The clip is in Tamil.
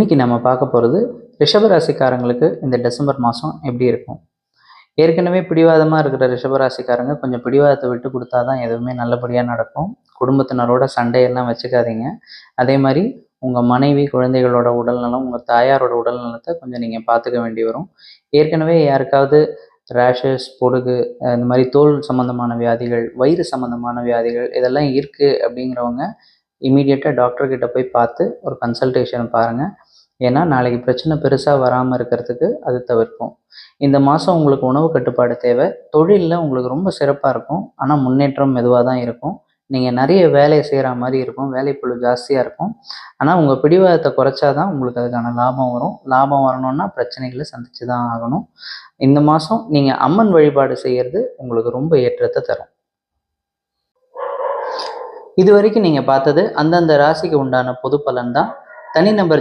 இன்னைக்கு நம்ம பார்க்க போகிறது ரிஷபராசிக்காரங்களுக்கு இந்த டிசம்பர் மாதம் எப்படி இருக்கும்? ஏற்கனவே பிடிவாதமாக இருக்கிற ரிஷபராசிக்காரங்க கொஞ்சம் பிடிவாதத்தை விட்டு கொடுத்தா தான் எதுவுமே நல்லபடியாக நடக்கும். குடும்பத்தினரோட சண்டையெல்லாம் வச்சுக்காதீங்க. அதே மாதிரி உங்கள் மனைவி குழந்தைகளோட உடல்நலம் உங்கள் தாயாரோட உடல்நலத்தை கொஞ்சம் நீங்கள் பார்த்துக்க வேண்டி வரும். ஏற்கனவே யாருக்காவது ரேஷஸ் பொடுகு இந்த மாதிரி தோல் சம்மந்தமான வியாதிகள் வயிறு சம்மந்தமான வியாதிகள் இதெல்லாம் இருக்குது அப்படிங்கிறவங்க இமீடியட்டாக டாக்டர்கிட்ட போய் பார்த்து ஒரு கன்சல்டேஷன் பாருங்கள் ஏன்னா நாளைக்கு பிரச்சனை பெருசாக வராமல் இருக்கிறதுக்கு அது தவிர்க்கும். இந்த மாதம் உங்களுக்கு உணவு கட்டுப்பாடு தேவை. தொழிலில் உங்களுக்கு ரொம்ப சிறப்பாக இருக்கும். ஆனால் முன்னேற்றம் மெதுவாக தான் இருக்கும். நீங்கள் நிறைய வேலையை செய்கிற மாதிரி இருக்கும். வேலைப்பளு ஜாஸ்தியாக இருக்கும். ஆனால் உங்கள் பிடிவாதத்தை குறைச்சா தான் உங்களுக்கு அதுக்கான லாபம் வரும். லாபம் வரணும்னா பிரச்சனைகளை சந்தித்து தான் ஆகணும். இந்த மாதம் நீங்கள் அம்மன் வழிபாடு செய்கிறது உங்களுக்கு ரொம்ப ஏற்றத்தை தரும். இது வரைக்கும் நீங்கள் பார்த்தது அந்தந்த ராசிக்கு உண்டான பொது பலன் தான். தனிநபர்